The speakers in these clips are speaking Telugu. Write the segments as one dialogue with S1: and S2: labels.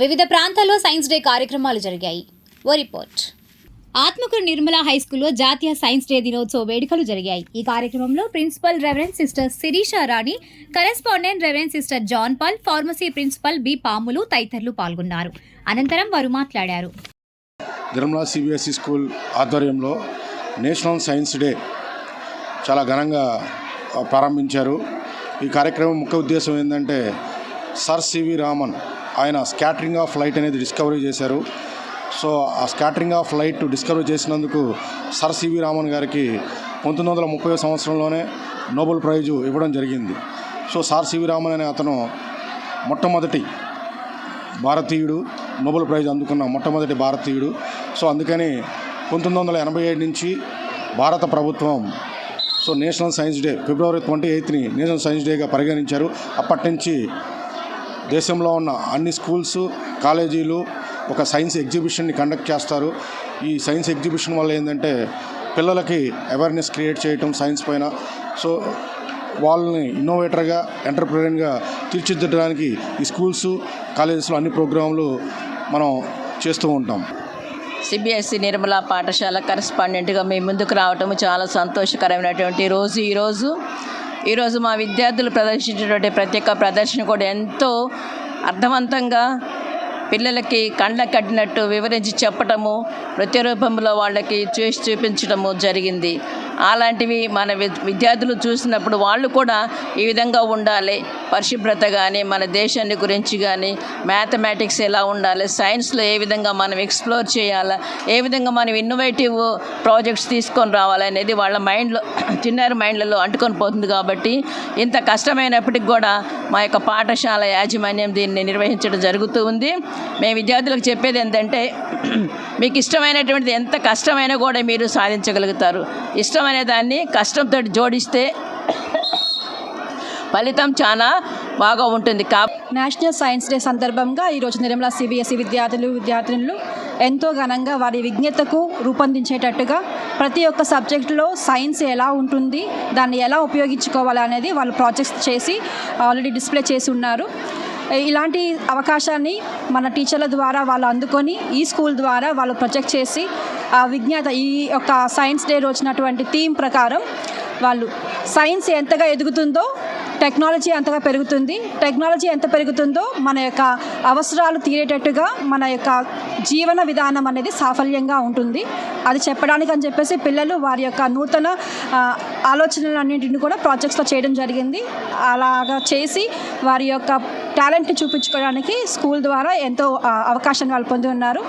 S1: వివిధ ప్రాంతాల్లో సైన్స్ డే కార్యక్రమాలు జరిగాయి. ఓ రిపోర్ట్. ఆత్మకూరు నిర్మల హై స్కూల్లో జాతీయ సైన్స్ డే దినోత్సవ వేడుకలు జరిగాయి. ఈ కార్యక్రమంలో principal reverend sister Sirisha Rani correspondent reverend sister John Paul pharmacy principal B Pamulu తదితరులు పాల్గొన్నారు. అనంతరం వారు మాట్లాడారు.
S2: నిర్మలా సిబిఎస్ఈ స్కూల్ ఆధ్వర్యంలో నేషనల్ సైన్స్ డే చాలా ఘనంగా ప్రారంభించారు. ఈ కార్యక్రమం ముఖ్య ఉద్దేశం ఏంటంటే సర్ సివి రామన్ ఆయన స్కాటరింగ్ ఆఫ్ లైట్ అనేది డిస్కవరీ చేశారు. సో ఆ స్కాటరింగ్ ఆఫ్ లైట్ డిస్కవరీ చేసినందుకు సర్ సివి రామన్ గారికి పంతొమ్మిది వందల ముప్పై సంవత్సరంలోనే నోబెల్ ప్రైజు ఇవ్వడం జరిగింది. సో సార్ సివి రామన్ అనే అతను మొట్టమొదటి భారతీయుడు నోబెల్ ప్రైజ్ అందుకున్న మొట్టమొదటి భారతీయుడు. సో అందుకని పంతొమ్మిది వందల ఎనభై ఏడు నుంచి భారత ప్రభుత్వం so national science day February twenty ఎయిత్ని national science డేగా పరిగణించారు. అప్పటి నుంచి దేశంలో ఉన్న అన్ని స్కూల్స్ కాలేజీలు ఒక సైన్స్ ఎగ్జిబిషన్ని కండక్ట్ చేస్తారు. ఈ సైన్స్ ఎగ్జిబిషన్ వల్ల ఏంటంటే పిల్లలకి అవేర్నెస్ క్రియేట్ చేయటం సైన్స్ పైన. సో వాళ్ళని ఇన్నోవేటర్గా ఎంటర్ప్రీనర్గా తీర్చిదిద్దడానికి ఈ స్కూల్స్ కాలేజెస్లో అన్ని ప్రోగ్రాంలు మనం చేస్తూ ఉంటాం.
S3: సిబిఎస్సి నిర్మల పాఠశాల కరెస్పాండెంట్గా మీ ముందుకు రావటం చాలా సంతోషకరమైనటువంటి రోజు. ఈరోజు ఈరోజు మా విద్యార్థులు ప్రదర్శించినటువంటి ప్రత్యేక ప్రదర్శన కూడా ఎంతో అర్థవంతంగా పిల్లలకి కండ్ల కట్టినట్టు వివరించి చెప్పటము నృత్య రూపంలో వాళ్ళకి చూసి చూపించడము జరిగింది. అలాంటివి మన విద్యార్థులు చూసినప్పుడు వాళ్ళు కూడా ఈ విధంగా ఉండాలి. పరిశుభ్రత కానీ మన దేశాన్ని గురించి కానీ మ్యాథమెటిక్స్ ఎలా ఉండాలి సైన్స్లో ఏ విధంగా మనం ఎక్స్ప్లోర్ చేయాలా ఏ విధంగా మనం ఇన్నోవేటివ్ ప్రాజెక్ట్స్ తీసుకొని రావాలి అనేది వాళ్ళ మైండ్లో చిన్నారి మైండ్లలో అంటుకొని పోతుంది కాబట్టి ఇంత కష్టమైనప్పటికి కూడా మా యొక్క పాఠశాల యాజమాన్యం దీన్ని నిర్వహించడం జరుగుతూ ఉంది. మేము విద్యార్థులకు చెప్పేది ఏంటంటే మీకు ఇష్టమైనటువంటిది ఎంత కష్టమైనా కూడా మీరు సాధించగలుగుతారు. ఇష్టం అనే దాన్ని కష్టంతో జోడిస్తే ఫలితం చాలా బాగా ఉంటుంది. కా
S4: నేషనల్ సైన్స్ డే సందర్భంగా ఈరోజు నిర్మలా సిబిఎస్ఈ విద్యార్థులు విద్యార్థినులు ఎంతో ఘనంగా వారి విజ్ఞతకు రూపొందించేటట్టుగా ప్రతి ఒక్క సబ్జెక్టులో సైన్స్ ఎలా ఉంటుంది దాన్ని ఎలా ఉపయోగించుకోవాలి అనేది వాళ్ళు ప్రాజెక్ట్స్ చేసి ఆల్రెడీ డిస్ప్లే చేసి ఉన్నారు. ఇలాంటి అవకాశాన్ని మన టీచర్ల ద్వారా వాళ్ళు అందుకొని ఈ స్కూల్ ద్వారా వాళ్ళు ప్రొజెక్ట్ చేసి ఆ విజ్ఞాత ఈ యొక్క సైన్స్ డే వచ్చినటువంటి థీమ్ ప్రకారం వాళ్ళు సైన్స్ ఎంతగా ఎదుగుతుందో టెక్నాలజీ అంతగా పెరుగుతుంది. టెక్నాలజీ ఎంత పెరుగుతుందో మన యొక్క అవసరాలు తీరేటట్టుగా మన యొక్క జీవన విధానం అనేది సాఫల్యంగా ఉంటుంది. అది చెప్పడానికి అని చెప్పేసి పిల్లలు వారి యొక్క నూతన ఆలోచనలన్నింటిని కూడా ప్రాజెక్ట్స్లో చేయడం జరిగింది. అలాగా చేసి వారి యొక్క టాలెంట్ని చూపించుకోవడానికి స్కూల్ ద్వారా ఎంతో అవకాశాన్ని వాళ్ళు పొంది ఉన్నారు.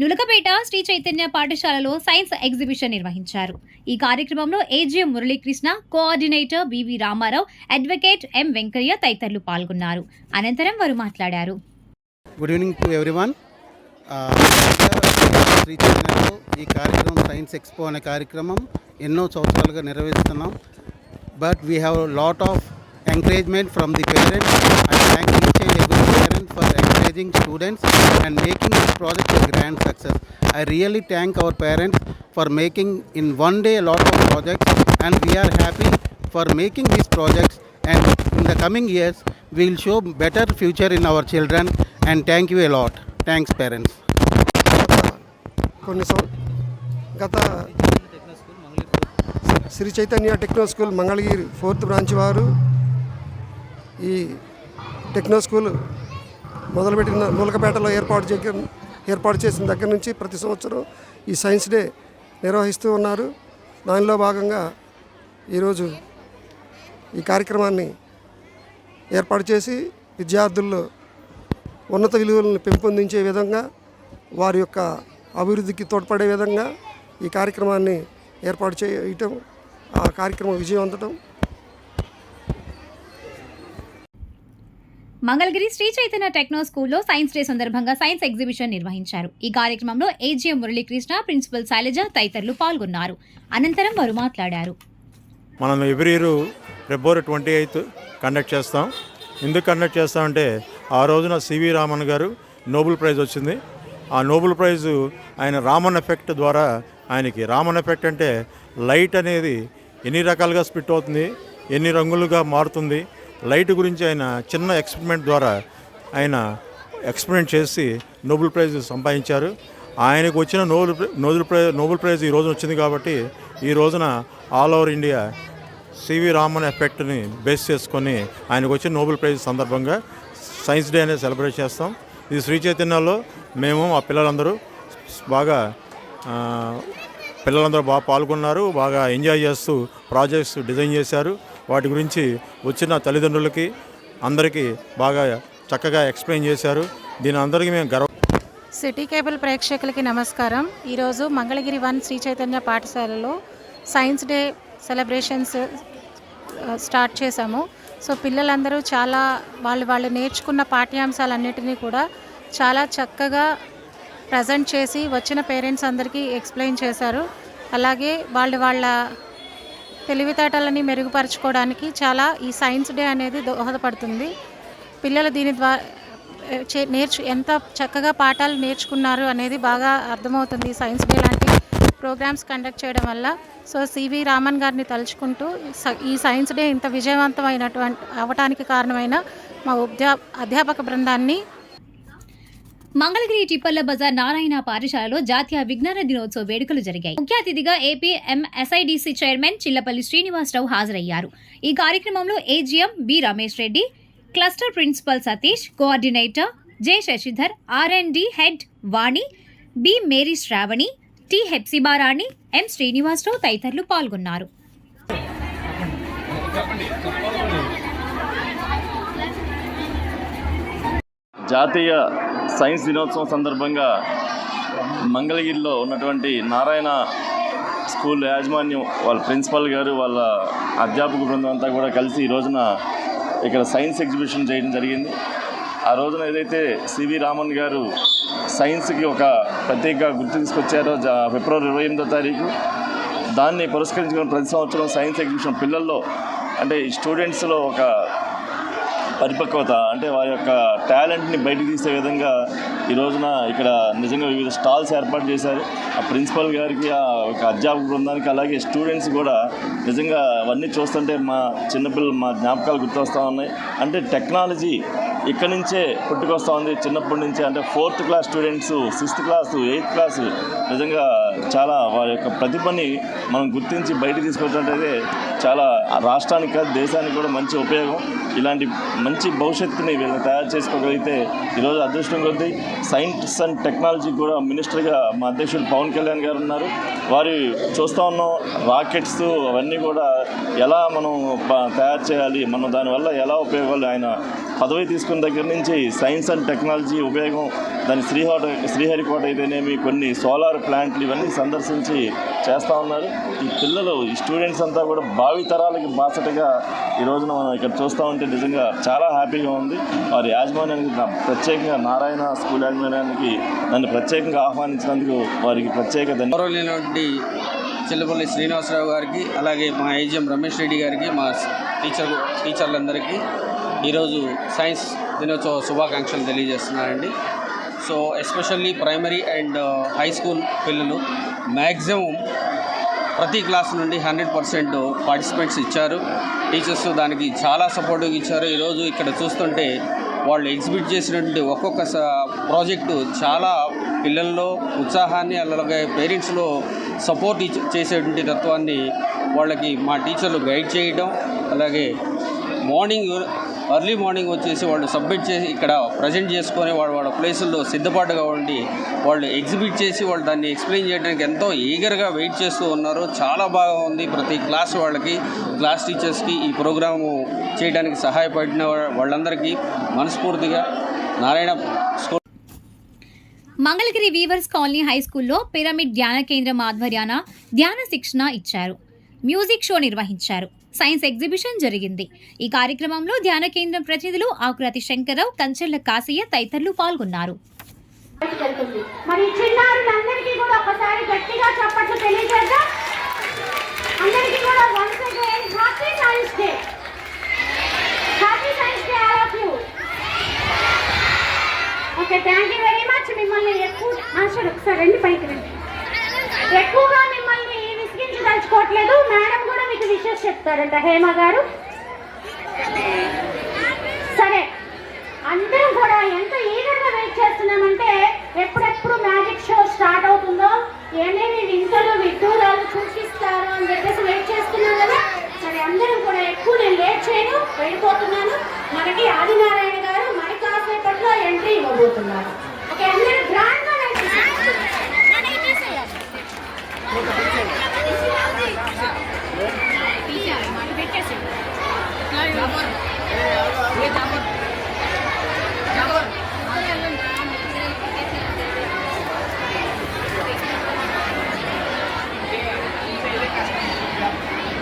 S1: నులకపేట శ్రీ చైతన్య పాఠశాలలో సైన్స్ ఎగ్జిబిషన్ నిర్వహించారు. ఈ కార్యక్రమంలో AGM Muralikrishna coordinator B V Ramarao advocate M Venkaiah తదితరులు పాల్గొన్నారు. అనంతరం వారు మాట్లాడారు.
S5: Good evening to everyone Sri చైతన్యలో ఈ కార్యక్రమం సైన్స్ ఎక్స్పో అనే కార్యక్రమం ఎన్నో సంవత్సరాలుగా నిర్వహిస్తున్నాం. But we have lot of encouragement from the parents thank each and every parent for encouraging students and making this project a grand success. I really thank our parents for making in one day a lot of projects and we are happy for making these projects and in the coming years we will show better future in our children and thank you a lot. Thanks parents.
S6: కొన్ని సం గత Sri Chaitanya techno school Mangalagiri fourth branch వారు ఈ టెక్నో స్కూల్ మొదలుపెట్టిన నూలకపేటలో ఏర్పాటు చే ఏర్పాటు చేసిన దగ్గర నుంచి ప్రతి సంవత్సరం ఈ సైన్స్ డే నిర్వహిస్తూ ఉన్నారు. దానిలో భాగంగా ఈరోజు ఈ కార్యక్రమాన్ని ఏర్పాటు చేసి విద్యార్థుల్లో ఉన్నత విలువలను పెంపొందించే విధంగా వారి యొక్క అభివృద్ధికి తోడ్పడే విధంగా ఈ కార్యక్రమాన్ని ఏర్పాటు చేయటం ఆ కార్యక్రమం విజయవంతటం
S1: మంగళగిరి శ్రీ చైతన్య టెక్నో స్కూల్లో సైన్స్ డే సందర్భంగా సైన్స్ ఎగ్జిబిషన్ నిర్వహించారు. ఈ కార్యక్రమంలో ఏజీఎం మురళీకృష్ణ ప్రిన్సిపల్ శైలజ తదితరులు పాల్గొన్నారు. అనంతరం వారు మాట్లాడారు.
S7: మనం every year February twenty eighth conduct చేస్తాం. ఎందుకు కండక్ట్ చేస్తామంటే ఆ రోజున సివి రామన్ గారు నోబెల్ ప్రైజ్ వచ్చింది. ఆ నోబెల్ ప్రైజ్ ఆయన రామన్ ఎఫెక్ట్ ద్వారా ఆయనకి రామన్ ఎఫెక్ట్ అంటే లైట్ అనేది ఎన్ని రకాలుగా స్పిట్ అవుతుంది ఎన్ని రంగులుగా మారుతుంది లైట్ గురించి ఆయన చిన్న ఎక్స్పెరిమెంట్ ద్వారా ఆయన ఎక్స్పెరిమెంట్ చేసి నోబెల్ ప్రైజ్ సంపాదించారు. ఆయనకు వచ్చిన Nobel Nobel prize Nobel prize ఈ రోజున వచ్చింది కాబట్టి ఈ రోజున all over India C V Raman ఎఫెక్ట్ని base చేసుకొని ఆయనకు వచ్చిన నోబెల్ ప్రైజ్ సందర్భంగా సైన్స్ డే అనేది సెలబ్రేట్ చేస్తాం. ఇది శ్రీ చైతన్యలో మేము ఆ పిల్లలందరూ బాగా పిల్లలందరూ బాగా పాల్గొన్నారు బాగా ఎంజాయ్ చేస్తూ ప్రాజెక్ట్స్ డిజైన్ చేశారు. వాటి గురించి వచ్చిన తల్లిదండ్రులకి అందరికీ బాగా చక్కగా ఎక్స్ప్లెయిన్ చేశారు. దీని అందరికీ మేము గర్వ
S8: సిటీ కేబుల్ ప్రేక్షకులకి నమస్కారం. ఈరోజు మంగళగిరి వన్ శ్రీ చైతన్య పాఠశాలలో సైన్స్ డే సెలబ్రేషన్స్ స్టార్ట్ చేశాము. సో పిల్లలందరూ చాలా వాళ్ళు వాళ్ళు నేర్చుకున్న పాఠ్యాంశాలన్నిటినీ కూడా చాలా చక్కగా ప్రజెంట్ చేసి వచ్చిన పేరెంట్స్ అందరికీ ఎక్స్ప్లెయిన్ చేశారు. అలాగే వాళ్ళు వాళ్ళ తెలివితేటలని మెరుగుపరచుకోవడానికి చాలా ఈ సైన్స్ డే అనేది దోహదపడుతుంది. పిల్లలు దీని ద్వారా చే- నేర్చు ఎంత చక్కగా పాఠాలు నేర్చుకున్నారు అనేది బాగా అర్థమవుతుంది సైన్స్ డే లాంటి ప్రోగ్రామ్స్ కండక్ట్ చేయడం వల్ల. సో సివి రామన్ గారిని తలుచుకుంటూ స- ఈ సైన్స్ డే ఇంత విజయవంతమైనటువంటి అవటానికి కారణమైన మా ఉద్యా అధ్యాపక బృందాన్ని
S1: మంగళగిరి టిప్పల్ల బజార్ నారాయణ పాఠశాలలో జాతీయ విజ్ఞాన దినోత్సవ వేడుకలు జరిగాయి. ముఖ్య అతిథిగా AP MSIDC chairman Chillapalli Srinivasarao హాజరయ్యారు. ఈ కార్యక్రమంలో AGM B Ramesh Reddy cluster principal Satish coordinator J Sasidhar RMD head Vani B Mary Sravani T Hepsibarani M Srinivasarao తదితరులు పాల్గొన్నారు.
S9: జాతీయ సైన్స్ దినోత్సవం సందర్భంగా మంగళగిరిలో ఉన్నటువంటి నారాయణ స్కూల్ యాజమాన్యం వాళ్ళ ప్రిన్సిపల్ గారు వాళ్ళ అధ్యాపక బృందం అంతా కూడా కలిసి ఈ రోజున ఇక్కడ సైన్స్ ఎగ్జిబిషన్ చేయడం జరిగింది. ఆ రోజున ఏదైతే సివి రామన్ గారు సైన్స్కి ఒక ప్రత్యేక గుర్తు తీసుకొచ్చారో జా ఫిబ్రవరి ఇరవై ఎనిమిదో తారీఖు దాన్ని పురస్కరించుకుని ప్రతి సంవత్సరం సైన్స్ ఎగ్జిబిషన్ పిల్లల్లో అంటే స్టూడెంట్స్లో ఒక పరిపక్వత అంటే వారి యొక్క టాలెంట్ని బయటకు తీసే విధంగా ఈ రోజున ఇక్కడ నిజంగా వివిధ స్టాల్స్ ఏర్పాటు చేశారు. ఆ ప్రిన్సిపల్ గారికి ఆ ఒక అధ్యాపక బృందానికి అలాగే స్టూడెంట్స్ కూడా నిజంగా అవన్నీ చూస్తుంటే మా చిన్నపిల్లలు మా జ్ఞాపకాలు గుర్తొస్తూ ఉన్నాయి. అంటే టెక్నాలజీ ఇక్కడ నుంచే పుట్టుకొస్తూ ఉంది. చిన్నప్పటి నుంచి అంటే fourth class students sixth class eighth class నిజంగా చాలా వారి యొక్క ప్రతిభని మనం గుర్తించి బయటకు తీసుకొచ్చినట్టయితే చాలా రాష్ట్రానికి కాదు దేశానికి కూడా మంచి ఉపయోగం. ఇలాంటి మంచి భవిష్యత్తుని వీళ్ళని తయారు చేసుకోగలిగితే ఈరోజు అదృష్టం కొద్దీ సైన్స్ అండ్ టెక్నాలజీ కూడా మినిస్టర్గా మా అధ్యక్షుడు పవన్ కళ్యాణ్ గారు ఉన్నారు. వారి చూస్తూ ఉన్నాం రాకెట్స్ అవన్నీ కూడా ఎలా మనం తయారు చేయాలి మనం దానివల్ల ఎలా ఉపయోగాలు ఆయన పదవి తీసుకున్న దగ్గర నుంచి సైన్స్ అండ్ టెక్నాలజీ ఉపయోగం దాని శ్రీహోట శ్రీహరికోట అయితేనేమి కొన్ని సోలార్ ప్లాంట్లు ఇవన్నీ సందర్శించి చేస్తూ ఉన్నారు. ఈ పిల్లలు ఈ స్టూడెంట్స్ అంతా కూడా భావి తరాలకి బాసటగా ఈ రోజున మనం ఇక్కడ చూస్తూ ఉంటే నిజంగా చాలా హ్యాపీగా ఉంది. వారి యాజమాన్యానికి ప్రత్యేకంగా నారాయణ స్కూల్ యాజమాన్యానికి నన్ను ప్రత్యేకంగా ఆహ్వానించినందుకు వారికి ప్రత్యేక ధన్యవాదాలు
S10: గౌరవనీయులైనటువంటి చిల్లపల్లి శ్రీనివాసరావు గారికి అలాగే మా ఏజిఎం రమేష్ రెడ్డి గారికి మా టీచర్ టీచర్లందరికీ ఈరోజు సైన్స్ దినోత్సవ శుభాకాంక్షలు తెలియజేస్తున్నారండి. So especially primary and high school పిల్లలు మ్యాక్సిమం ప్రతి క్లాస్ నుండి హండ్రెడ్ పర్సెంట్ పార్టిసిపెంట్స్ ఇచ్చారు. టీచర్స్ దానికి చాలా సపోర్టివ్ ఇచ్చారు. ఈరోజు ఇక్కడ చూస్తుంటే వాళ్ళు ఎగ్జిబిట్ చేసినటువంటి ఒక్కొక్క స- ప్రాజెక్టు చాలా పిల్లల్లో ఉత్సాహాన్ని అలాగే పేరెంట్స్లో సపోర్ట్ చేసేటువంటి తత్వాన్ని వాళ్ళకి మా టీచర్లు గైడ్ చేయడం అలాగే మార్నింగ్ ఎర్లీ మార్నింగ్ వచ్చేసి వాళ్ళు సబ్మిట్ చేసి ఇక్కడ ప్రజెంట్ చేసుకొని వాళ్ళ వాళ్ళ ప్లేసుల్లో సిద్ధపాటుగా ఉండి వాళ్ళు ఎగ్జిబిట్ చేసి వాళ్ళు దాన్ని ఎక్స్ప్లెయిన్ చేయడానికి ఎంతో ఈగర్గా వెయిట్ చేస్తూ ఉన్నారు. చాలా బాగా ఉంది ప్రతి క్లాస్ వాళ్ళకి క్లాస్ టీచర్స్కి ఈ ప్రోగ్రాము చేయడానికి సహాయపడిన వాళ్ళందరికీ మనస్ఫూర్తిగా Narayana school
S1: Mangalagiri weavers colony high స్కూల్లో పిరమిడ్ ధ్యాన కేంద్రం ఆధ్వర్యాన ధ్యాన శిక్షణ ఇచ్చారు. మ్యూజిక్ షో నిర్వహించారు. సైన్స్ ఎగ్జిబిషన్ జరిగింది. ఈ కార్యక్రమంలో ధ్యాన కేంద్రం ప్రతినిధులు ఆకురాతి శంకర్రావు కంచెర్ల కాసయ్య తదితరులు పాల్గొన్నారు.
S11: వెళ్తుంది మరి చిన్నారులందరికీ కూడా ఒకసారి గట్టిగా చప్పట్లు తెలియజేద్దాం. అందరికీ కూడా once again happy science day happy science day all of you okay thank you very much మిమ్మల్ని ఎక్కువ ఆన్సర్ ఒకసారి రండి పైకి రండి ఎక్కువగా మిమ్మల్ని విసిగించదలుచుకోవట్లేదు మేడం కూడా మీకు విషెస్ చెప్తారంట హేమ గారు? సరే అందరం కూడా ఎంత ఈగర్గా వెయిట్ చేస్తున్నామంటే ఎప్పుడెప్పుడు మ్యాజిక్ షో స్టార్ట్ అవుతుందో ఏమేమి వింతలు విడ్డూరాలు చూపిస్తారు అని చెప్పేసి వెయిట్ చేస్తున్నాం కదా. సరే అందరం కూడా ఎక్కువ నేను లేట్ చేయను వెళ్ళిపోతున్నాను. మనకి ఆదినారాయణ గారు మరి కాసేపట్లో ఎంట్రీ ఇవ్వబోతున్నారు. ఓకే అందరూ